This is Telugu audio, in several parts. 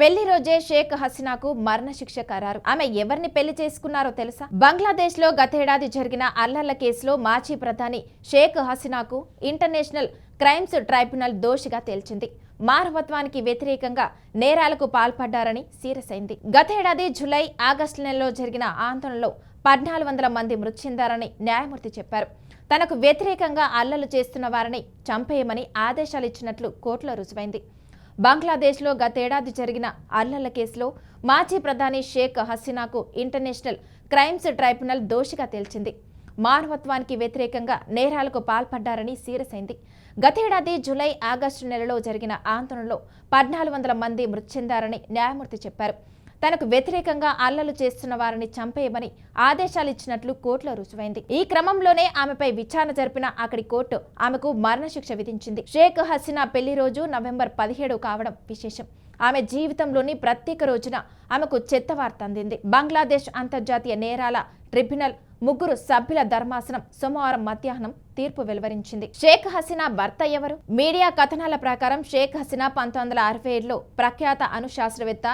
పెళ్ళి రోజే షేక్ హసీనాకు మరణశిక్ష ఖరారు ఆమె ఎవరిని పెళ్ళి చేసుకున్నారో తెలుసా? బంగ్లాదేశ్లో గతేడాది జరిగిన అల్లర్ల కేసులో మాజీ ప్రధాని షేక్ హసీనాకు ఇంటర్నేషనల్ క్రైమ్స్ ట్రైబ్యునల్ దోషిగా తేల్చింది. మానవత్వానికి వ్యతిరేకంగా నేరాలకు పాల్పడ్డారని సీరసైంది గతేడాది జులై ఆగస్టు నెలలో జరిగిన ఆందోళనలో పద్నాలుగు వందల మంది మృతి చెందారని న్యాయమూర్తి చెప్పారు. తనకు వ్యతిరేకంగా అల్లలు చేస్తున్న వారిని చంపేయమని ఆదేశాలు ఇచ్చినట్లు కోర్టులో రుజువైంది. బంగ్లాదేశ్లో గతేడాది జరిగిన అల్లర్ల కేసులో మాజీ ప్రధాని షేక్ హసీనాకు ఇంటర్నేషనల్ క్రైమ్స్ ట్రైబ్యునల్ దోషిగా తేల్చింది. మానవత్వానికి వ్యతిరేకంగా నేరాలకు పాల్పడ్డారని సీరసైంది గతేడాది జులై ఆగస్టు నెలలో జరిగిన ఆందోళనలో పద్నాలుగు వందల మంది మృతి చెందారని న్యాయమూర్తి చెప్పారు. తనకు వ్యతిరేకంగా అల్లలు చేస్తున్న వారిని చంపేయమని ఆదేశాలు ఇచ్చినట్లు కోర్టులో రుజువైంది. ఈ క్రమంలోనే ఆమెపై విచారణ జరిపిన అక్కడి కోర్టు ఆమెకు మరణశిక్ష విధించింది. షేక్ హసీనా పెళ్ళి రోజు నవంబర్ పదిహేడు కావడం విశేషం. ఆమె జీవితంలోని ప్రత్యేక రోజున ఆమెకు చెత్త వార్త అందింది. బంగ్లాదేశ్ అంతర్జాతీయ నేరాల ట్రిబ్యునల్ ముగ్గురు సభ్యుల ధర్మాసనం సోమవారం మధ్యాహ్నం తీర్పు వెలువరించింది. షేక్ హసీనా భర్త ఎవరు? మీడియా కథనాల ప్రకారం షేక్ హసీనా పంతొమ్మిది వందల అరవై ఏడులో ప్రఖ్యాత అణుశాస్త్రవేత్త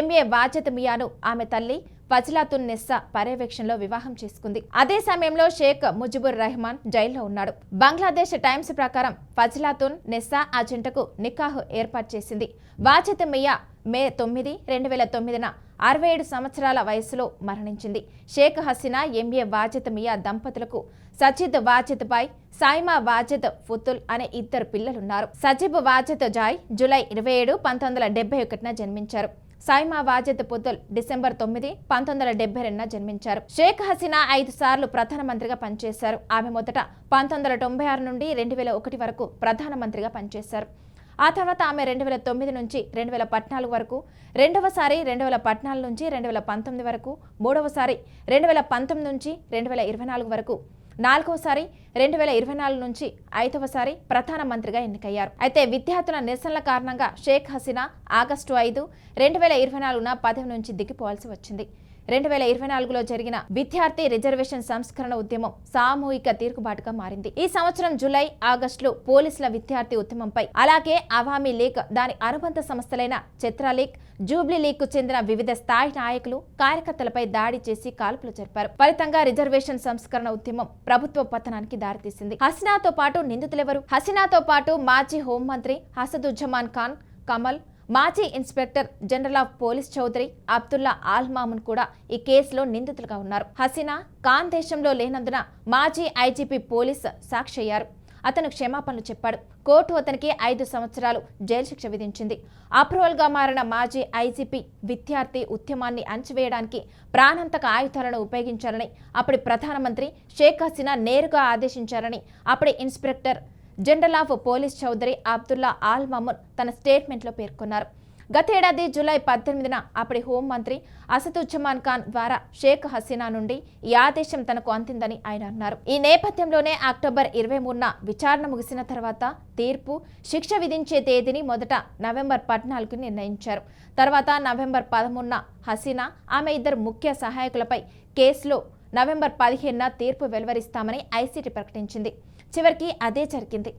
ఎంఏ వాజద్ మియాను ఆమె తల్లి ఫజ్లాతున్ నిస్సా పర్యవేక్షణలో వివాహం చేసుకుంది. అదే సమయంలో షేక్ ముజిబుర్ రెహమాన్ జైల్లో ఉన్నాడు. బంగ్లాదేశ్ టైమ్స్ ప్రకారం ఫజ్లాతున్ నిస్సా ఆ జంటకు నికాహ్ ఏర్పాటు చేసింది. వాజద్ మియా మే తొమ్మిది రెండు వేల తొమ్మిదిన అరవై ఏడు సంవత్సరాల వయసులో మరణించింది. షేక్ హసీనా ఎంఏ వాజిద్ మియా దంపతులకు సజిద్ వాజిద్ బాయ్ సాయిమా వాజిద్ ఫుతుల్ అనే ఇద్దరు పిల్లలున్నారు. సజిబ్ వాజిద్ జాయ్ జూలై ఇరవై ఏడు పంతొమ్మిది వందల డెబ్బై ఒకటిన జన్మించారు. సాయిమా వాజిద్ పుతుల్ డిసెంబర్ తొమ్మిది పంతొమ్మిది వందల డెబ్బై రెండున జన్మించారు. షేక్ హసీనా ఐదు సార్లు ప్రధానమంత్రిగా పనిచేశారు. ఆమె మొదట పంతొమ్మిది వందల తొంభై ఆరు నుండి రెండు వేల ఒకటి వరకు ప్రధానమంత్రిగా పనిచేశారు. ఆ తర్వాత ఆమె రెండు వేల తొమ్మిది నుంచి రెండు వేల పద్నాలుగు వరకు రెండవసారి రెండు వేల పద్నాలుగు నుంచి రెండు వేల పంతొమ్మిది వరకు మూడవసారి రెండు వేల పంతొమ్మిది నుంచి రెండు వేల ఇరవై నాలుగు వరకు నాలుగవసారి రెండు వేల ఇరవై నాలుగు నుంచి ఐదవసారి ప్రధానమంత్రిగా ఎన్నికయ్యారు. అయితే విద్యార్థుల నిరసనల కారణంగా షేక్ హసీనా ఆగస్టు ఐదు రెండు వేల ఇరవై నాలుగున పదవి నుంచి దిగిపోవాల్సి వచ్చింది. రెండు వేల ఇరవై నాలుగులో జరిగిన విద్యార్థి రిజర్వేషన్ సంస్కరణ ఉద్యమం సామూహిక తీర్పుబాటుగా మారింది. ఈ సంవత్సరం జూలై ఆగస్టులో పోలీసుల విద్యార్థి ఉద్యమంపై అలాగే అవామీ లీగ్ దాని అనుబంధ సంస్థలైన చిత్ర లీగ్ జూబ్లీ లీగ్కు చెందిన వివిధ స్థాయి నాయకులు కార్యకర్తలపై దాడి చేసి కాల్పులు జరిపారు. ఫలితంగా రిజర్వేషన్ సంస్కరణ ఉద్యమం ప్రభుత్వ పతనానికి దారితీసింది. హసీనాతో పాటు నిందితులెవరు? హసీనాతో పాటు మాజీ హోంమంత్రి హసదుజ్జమాన్ ఖాన్ కమల్ మాజీ inspector general of police Chowdhury Abdullah Al Mamun కూడా ఈ కేసులో నిందితులుగా ఉన్నారు. హసీనా ఖాన్ దేశంలో లేనందున మాజీ ఐజీపీ పోలీస్ సాక్షి అయ్యారు. అతను క్షమాపణలు చెప్పాడు. కోర్టు అతనికి ఐదు సంవత్సరాలు జైలు శిక్ష విధించింది. అప్రూవల్గా మారిన మాజీ ఐజీపీ విద్యార్థి ఉద్యమాన్ని అణచివేయడానికి ప్రాణాంతక ఆయుధాలను ఉపయోగించాలని అప్పటి ప్రధానమంత్రి షేక్ హసీనా నేరుగా ఆదేశించారని అప్పటి inspector general of police Chowdhury Abdullah Al Mamun తన స్టేట్మెంట్లో పేర్కొన్నారు. గతేడాది జూలై పద్దెనిమిదిన అప్పటి హోంమంత్రి అసదుజ్జమాన్ ఖాన్ ద్వారా షేక్ హసీనా నుండి ఈ ఆదేశం తనకు అందిందని ఆయన అన్నారు. ఈ నేపథ్యంలోనే అక్టోబర్ ఇరవై మూడున విచారణ ముగిసిన తర్వాత తీర్పు శిక్ష విధించే తేదీని మొదట నవంబర్ పద్నాలుగు నిర్ణయించారు. తర్వాత నవంబర్ పదమూడున హసీనా ఆమె ఇద్దరు ముఖ్య సహాయకులపై కేసులో నవంబర్ పదిహేనున తీర్పు వెలువరిస్తామని ఐసీటీ ప్రకటించింది. చివరికి అదే జరిగింది.